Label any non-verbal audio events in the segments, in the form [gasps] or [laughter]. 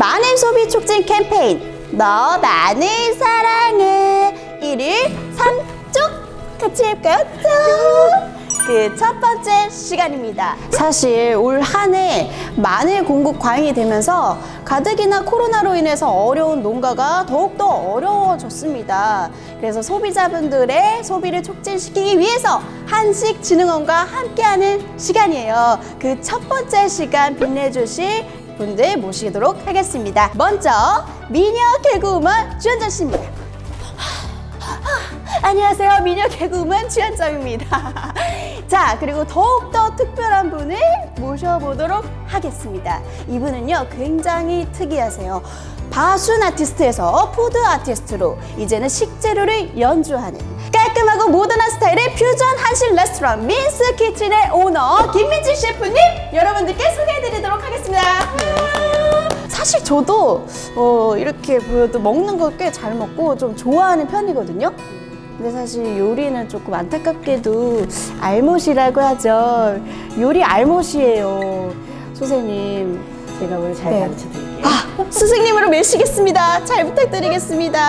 마늘 소비 촉진 캠페인 너 마늘 사랑해 1일 3쪽 같이 할까요? 그 첫 번째 시간입니다. 사실 올 한 해 마늘 공급 과잉이 되면서 가뜩이나 코로나로 인해서 어려운 농가가 더욱더 어려워졌습니다. 그래서 소비자분들의 소비를 촉진시키기 위해서 한식진흥원과 함께하는 시간이에요. 그 첫 번째 시간 빛내주실 분들 모시도록 하겠습니다. 먼저 미녀 개그우먼 주현정 씨입니다. 안녕하세요. 미녀 개그우먼 주현정입니다. [laughs] 자, 그리고 더욱더 특별한 분을 모셔보도록 하겠습니다. 이분은요, 굉장히 특이하세요. 바순 아티스트에서 푸드 아티스트로 이제는 식재료를 연주하는 깔끔하고 모던한 스타일의 퓨전 한식 레스토랑 민스 키친의 오너 김민지 셰프님 여러분들께 소개해드리도록 하겠습니다. 사실 저도 어, 이렇게 보여도 먹는 걸 꽤 잘 먹고 좀 좋아하는 편이거든요. 근데 사실 요리는 조금 안타깝게도 알못이라고 하죠. 요리 알못이에요. 선생님. 제가 오늘 잘 네. 가르쳐 드릴게요. 아, 스승님으로 모시겠습니다. 잘 부탁드리겠습니다.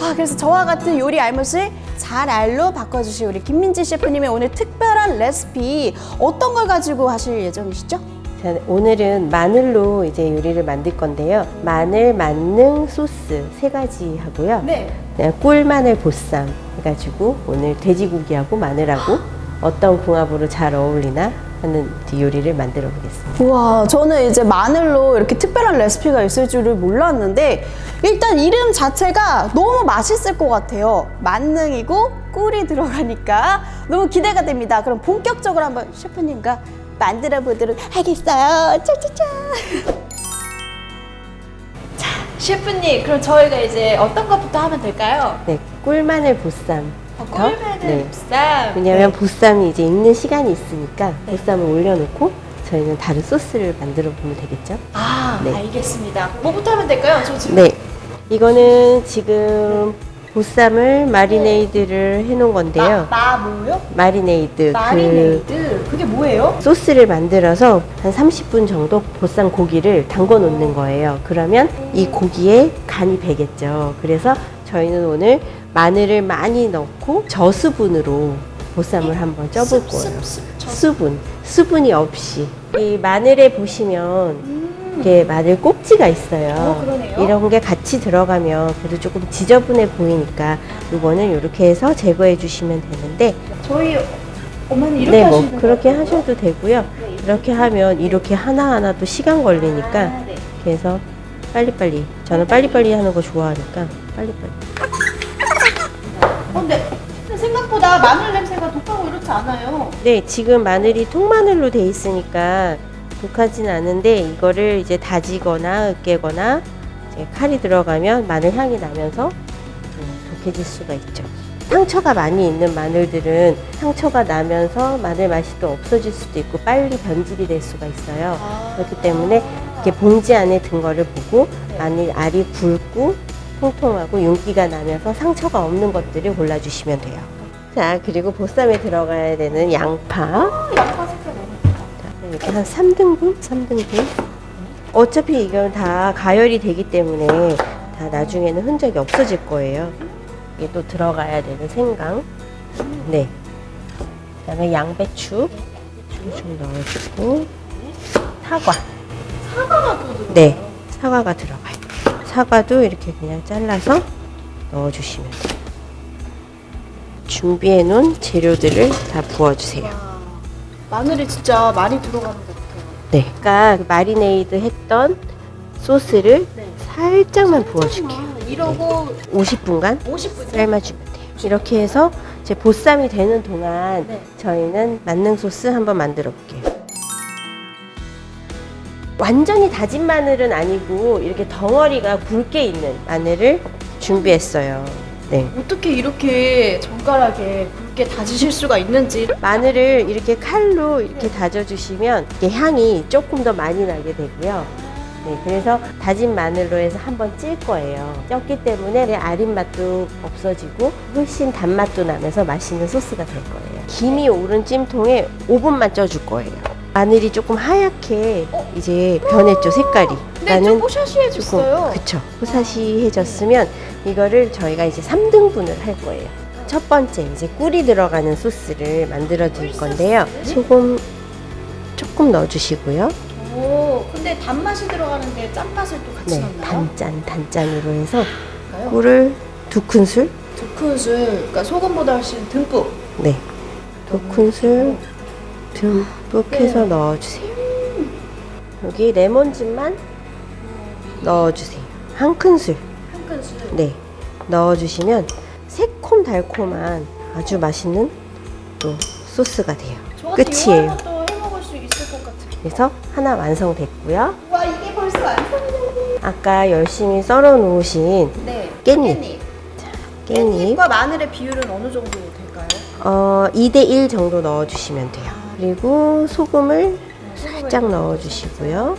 아, 그래서 저와 같은 요리 알못을 잘 알로 바꿔주실 우리 김민지 셰프님의 오늘 특별한 레시피 어떤 걸 가지고 하실 예정이시죠? 자, 오늘은 마늘로 이제 요리를 만들 건데요. 마늘 만능 소스 세 가지 하고요. 네. 그냥 꿀마늘 보쌈 해가지고 오늘 돼지고기하고 마늘하고 어떤 궁합으로 잘 어울리나 하는 요리를 만들어 보겠습니다. 우와, 저는 이제 마늘로 이렇게 특별한 레시피가 있을 줄을 몰랐는데 일단 이름 자체가 너무 맛있을 것 같아요. 만능이고 꿀이 들어가니까 너무 기대가 됩니다. 그럼 본격적으로 한번 셰프님과 만들어 보도록 하겠어요. 짜짜짜. 셰프님, 그럼 저희가 이제 어떤 것부터 하면 될까요? 네, 꿀마늘 보쌈. 어, 꿀마늘 네. 쌈. 왜냐하면 보쌈이 이제 익는 시간이 있으니까 보쌈을 올려놓고 저희는 다른 소스를 만들어 보면 되겠죠? 아, 네. 알겠습니다. 뭐부터 하면 될까요? 저 지금 네. 이거는 지금 보쌈을 마리네이드를 해놓은 건데요. 마, 마 뭐요? 마리네이드. 그 마리네이드. 그게 뭐예요? 소스를 만들어서 한 30분 정도 보쌈 고기를 담궈 놓는 거예요. 그러면 이 고기에 간이 배겠죠. 그래서 저희는 오늘 마늘을 많이 넣고 저수분으로 보쌈을 한번 쪄볼 거예요. 습, 습, 저- 수분, 수분이 없이. 이 마늘에 보시면 이렇게 마늘 꼭지가 있어요. 어, 그러네요. 이런 게 같이 들어가면 그래도 조금 지저분해 보이니까 이거는 이렇게 해서 제거해 주시면 되는데 저희 어머니 이렇게 네, 뭐 하시는 그렇게 거예요? 하셔도 되고요. 이렇게 하면 이렇게 하나하나 또 시간 걸리니까 아, 네. 그래서 빨리빨리 저는 빨리빨리 하는 거 좋아하니까 빨리빨리 어, 근데 생각보다 마늘 냄새가 독하고 이렇지 않아요. 네, 지금 마늘이 통마늘로 돼 있으니까 독하진 않은데 이거를 이제 다지거나 으깨거나 이제 칼이 들어가면 마늘 향이 나면서 음, 독해질 수가 있죠. 상처가 많이 있는 마늘들은 상처가 나면서 마늘 맛이 또 없어질 수도 있고 빨리 변질이 될 수가 있어요. 그렇기 때문에 이렇게 봉지 안에 든 거를 보고 마늘 알이 굵고 통통하고 윤기가 나면서 상처가 없는 것들을 골라주시면 돼요. 자, 그리고 보쌈에 들어가야 되는 양파. 양파. 자, 이렇게 한 3등분? 3등분. 어차피 이건 다 가열이 되기 때문에 다 나중에는 흔적이 없어질 거예요. 이게 또 들어가야 되는 생강. 네. 그 다음에 양배추. 좀 넣어주고. 사과. 사과가 또 들어. 네. 사과가 들어가요. 사과도 이렇게 그냥 잘라서 넣어주시면 돼요. 준비해 놓은 재료들을 다 부어주세요. 와, 마늘이 진짜 많이 들어가는 것 같아요. 네. 아까 그 마리네이드 했던 소스를 네. 살짝만 부어줄게요. 아, 이러고 50분간 50분 삶아주면 돼요. 이렇게 해서 이제 보쌈이 되는 동안 네. 저희는 만능 소스 한번 만들어 볼게요. 완전히 다진 마늘은 아니고 이렇게 덩어리가 굵게 있는 마늘을 준비했어요. 네. 어떻게 이렇게 정갈하게 굵게 다지실 수가 있는지 마늘을 이렇게 칼로 이렇게 다져주시면 이게 향이 조금 더 많이 나게 되고요. 네, 그래서 다진 마늘로 해서 한번 찔 거예요. 쪘기 때문에 아린 맛도 없어지고 훨씬 단맛도 나면서 맛있는 소스가 될 거예요. 김이 오른 찜통에 5분만 쪄줄 거예요. 마늘이 조금 하얗게 어? 이제 변했죠 색깔이. 근데 좀 뽀샤시해졌어요. 그쵸. 호사시해졌으면 이거를 저희가 이제 3등분을 할 거예요. 첫 번째 이제 꿀이 들어가는 소스를 만들어 드릴 건데요. 소금 조금 넣어주시고요. 오, 근데 단맛이 들어가는데 짠맛을 또 같이 네, 넣나요? 단짠 단짠으로 해서 그럴까요? 꿀을 두 큰술, 두 큰술, 그러니까 소금보다 훨씬 듬뿍. 네, 두 큰술 듬 뿍 네. 해서 넣어주세요. 여기 레몬즙만 넣어주세요. 한 큰술. 한 큰술. 네, 넣어주시면 새콤달콤한 아주 맛있는 또 소스가 돼요. 저 끝이에요. 요한 것도 해 먹을 수 있을 것 같아요. 그래서 하나 완성됐고요. 와, 이게 벌써 완성됐네. 아까 열심히 썰어 놓으신 네. 깻잎. 깻잎 깻잎과 마늘의 비율은 어느 정도 될까요? 어, 2대1 정도 넣어주시면 돼요. 그리고 소금을 살짝 넣어주시고요.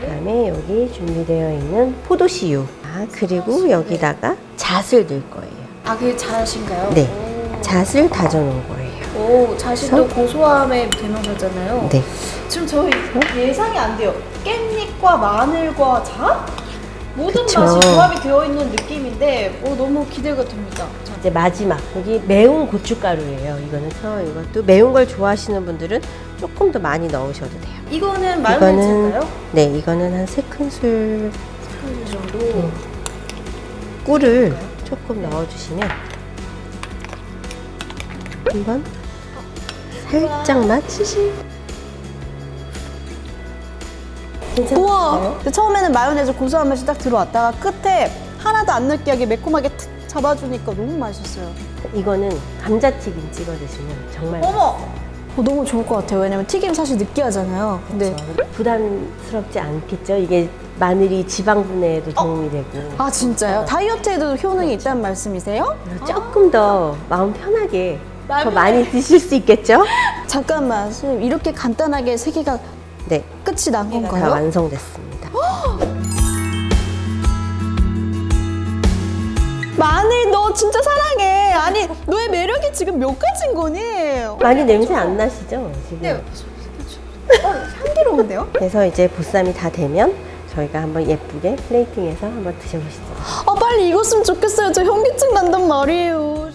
그 다음에 여기 준비되어 있는 포도씨유. 아, 그리고 여기다가 잣을 넣을 거예요. 아, 그게 잘하신가요? 네. 잣을 다져 놓은 거예요. 오, 자신도 고소함의 대명사잖아요. 네. 지금 저희 예상이 안 돼요. 깻잎과 마늘과 잣? 모든 그쵸. 맛이 조합이 되어 있는 느낌인데 오, 너무 기대가 됩니다. 자, 이제 마지막 여기 매운 고춧가루예요. 이거는 저 이것도 매운 걸 좋아하시는 분들은 조금 더 많이 넣으셔도 돼요. 이거는 마요네즈인가요? 네, 이거는 한 세 큰술 한 정도. 꿀을 조금 넣어주시면 한번 살짝만 시시. 우와! 근데 처음에는 마요네즈 고소한 맛이 딱 들어왔다가 끝에 하나도 안 느끼하게 매콤하게 탁 잡아주니까 너무 맛있어요. 이거는 감자튀김 찍어 드시면 정말 어머! 어, 너무 좋을 것 같아요. 왜냐면 튀김 사실 느끼하잖아요. 근데 맛있어요. 부담스럽지 않겠죠? 이게 마늘이 지방 분해에도 도움이 되고 아 진짜요? 다이어트에도 효능이 있다는 말씀이세요? 조금 더 마음 편하게 더 마음이 많이 드실 수 있겠죠? [laughs] 잠깐만, 선생님 이렇게 간단하게 세 개가 네, 끝이 난 다 건가요? 완성됐습니다. [gasps] 마늘 너 진짜 사랑해. 아니 너의 매력이 지금 몇 가지인 거니? 많이 냄새 안 나시죠? 지금? 네. 향기로운데요? [laughs] 그래서 이제 보쌈이 다 되면 저희가 한번 예쁘게 플레이팅해서 한번 드셔보시죠. 아 빨리 익었으면 좋겠어요. 저 현기증 난단 말이에요.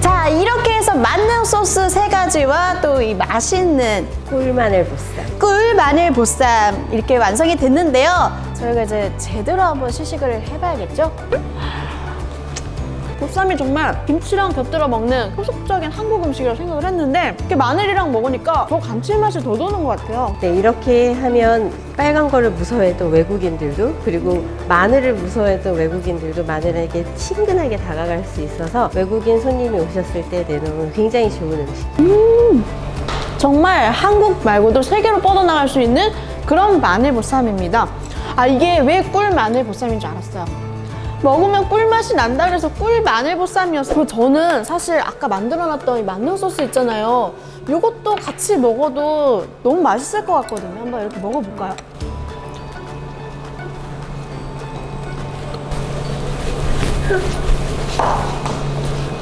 자 이렇게 해서 만능 소스 세 가지와 또 이 맛있는 꿀 마늘 보쌈. 꿀 마늘 보쌈 이렇게 완성이 됐는데요. 저희가 이제 제대로 한번 시식을 해봐야겠죠? 보쌈이 정말 김치랑 곁들여 먹는 효속적인 한국 음식이라고 생각을 했는데 이렇게 마늘이랑 먹으니까 더 감칠맛이 더 도는 것 같아요. 네, 이렇게 하면 빨간 거를 무서워해도 외국인들도 그리고 마늘을 무서워해도 외국인들도 마늘에게 친근하게 다가갈 수 있어서 외국인 손님이 오셨을 때 내놓으면 굉장히 좋은 음식. 정말 한국 말고도 세계로 뻗어나갈 수 있는 그런 마늘 보쌈입니다. 아 이게 왜 꿀 마늘 보쌈인 줄 알았어요. 먹으면 꿀 맛이 난다 그래서 꿀 마늘 보쌈이었어요. 그리고 저는 사실 아까 만들어놨던 이 만능 소스 있잖아요. 이것도 같이 먹어도 너무 맛있을 것 같거든요. 한번 이렇게 먹어볼까요?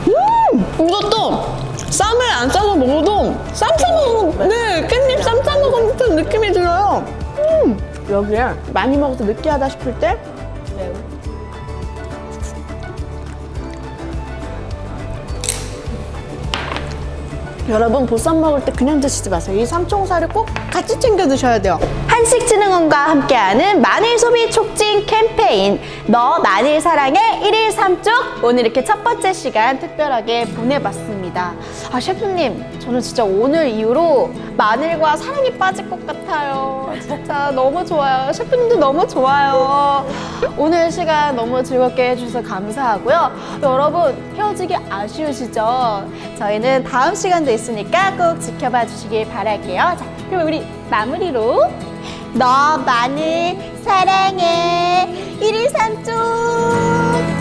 음! 이것도 쌈을 안 싸서 먹어도 쌈 싸 먹는 네 깻잎 쌈 싸 먹은 듯한 느낌이 들어요. 음 여기에 많이 먹어서 느끼하다 싶을 때 여러분 보쌈 먹을 때 그냥 드시지 마세요. 이 삼총사를 꼭 같이 챙겨 드셔야 돼요. 한식진흥원과 함께하는 마늘 소비 촉진 캠페인 너 마늘 사랑해 1일 3쪽 오늘 이렇게 첫 번째 시간 특별하게 보내봤습니다. 아 셰프님 저는 진짜 오늘 이후로 마늘과 사랑이 빠질 것 같아요. 진짜 너무 좋아요. 셰프님도 너무 좋아요. 오늘 시간 너무 즐겁게 해주셔서 감사하고요. 여러분 헤어지기 아쉬우시죠? 저희는 다음 시간도 있으니까 꼭 지켜봐 주시길 바랄게요. 자, 그럼 우리 마무리로 너 마늘 사랑해. 1일 3쪽